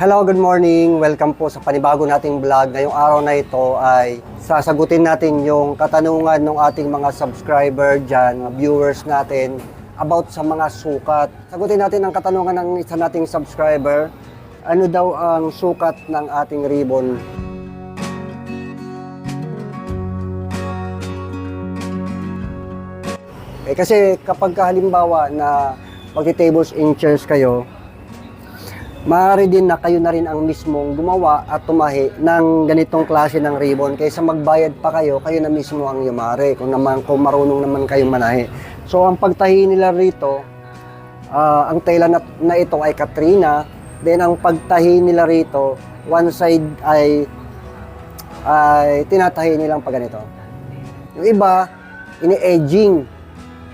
Hello, good morning. Welcome po sa panibago nating vlog. Ngayong araw na ito ay sasagutin natin yung katanungan ng ating mga subscriber dyan, mga viewers natin about sa mga sukat. Sagutin natin ang katanungan ng isa nating subscriber. Ano daw ang sukat ng ating ribbon? Eh kasi kapag ka halimbawa na magti-tables chairs kayo, maaari din na kayo na rin ang mismong gumawa at tumahi ng ganitong klase ng ribbon kaysa magbayad pa kayo, kayo na mismo ang yumari kung, naman, kung marunong naman kayong manahi. So ang pagtahi nila rito, ah, ang tela na, na ito ay Katrina, then ang pagtahi nila rito, one side ay ay tinatahi nilang pa ganito. Yung iba, ini-edging.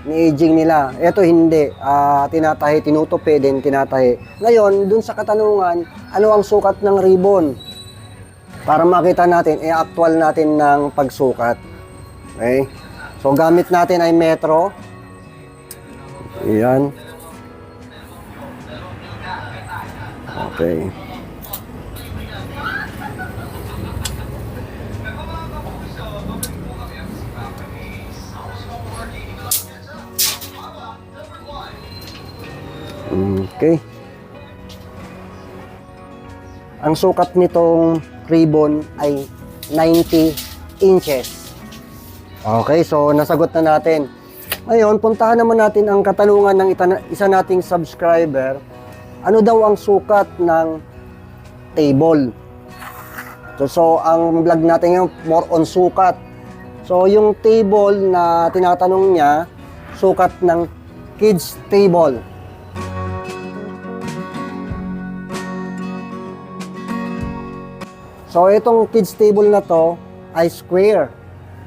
Ini-edging nila. Ito hindi. Ah, tinatahi, tinutupi, din tinatahi. Ngayon, dun sa katanungan, ano ang sukat ng ribbon? Para makita natin, eh, actual natin ng pagsukat. Okay? So, gamit natin ay metro. Ayan. Okay. Okay. Ang sukat nitong ribbon ay 90 inches. Okay, so nasagot na natin. Ngayon, puntahan naman natin ang katanungan ng isa nating subscriber. Ano daw ang sukat ng table? So, so ang vlog natin ngayon, more on sukat. So, yung table na tinatanong niya, sukat ng kids table. So, itong kids table na to ay square.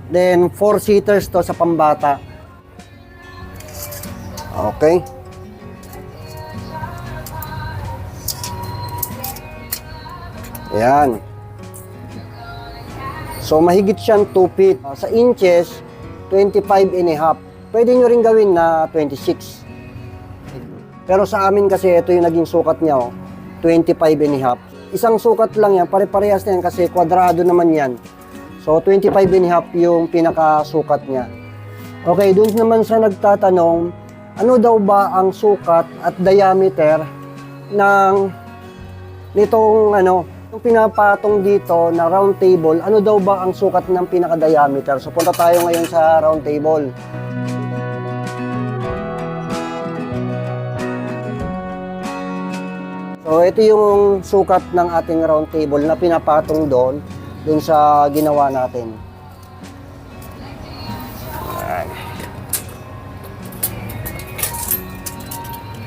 Then, four seaters to sa pambata. Okay. Yan. So, mahigit siyang 2 feet. Uh, Sa inches, 25 and a half. Pwede nyo rin gawin na 26. Pero sa amin kasi, ito yung naging sukat niya, oh, 25 and a half. Isang sukat lang yan, pare-parehas na yan kasi kwadrado naman yan. So, 25 and a half yung pinakasukat niya. Okay, dun naman sa nagtatanong, ano daw ba ang sukat at diameter ng nitong ano, yung pinapatong dito na round table, ano daw ba ang sukat ng pinaka-diameter? So, punta tayo ngayon sa round table. So, ito yung sukat ng ating round table na pinapatong doon, doon sa ginawa natin.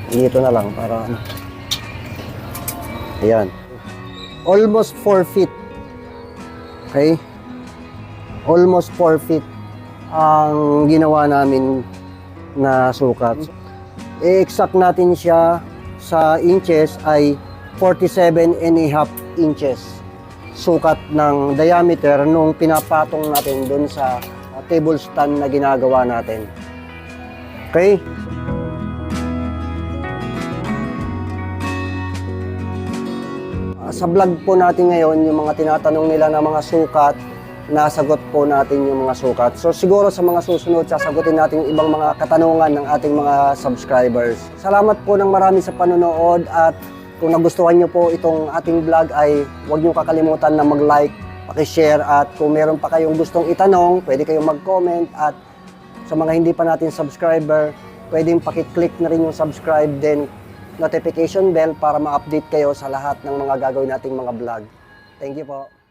Dito na lang para ano. Ayan. Almost 4 feet. Okay? Almost 4 feet ang ginawa namin na sukat. I-exact natin siya sa inches ay 47 and a half inches sukat ng diameter nung pinapatong natin doon sa uh, table stand na ginagawa natin. Okay? Sa vlog po natin ngayon, yung mga tinatanong nila na mga sukat, nasagot po natin yung mga sukat. So siguro sa mga susunod, sasagutin natin yung ibang mga katanungan ng ating mga subscribers. Salamat po ng marami sa panonood at kung nagustuhan nyo po itong ating vlog ay huwag nyo kakalimutan na mag-like, pakishare at kung meron pa kayong gustong itanong, pwede kayong mag-comment at sa mga hindi pa natin subscriber, pwedeng pakiclick na rin yung subscribe then notification bell para ma-update kayo sa lahat ng mga gagawin nating mga vlog. Thank you po.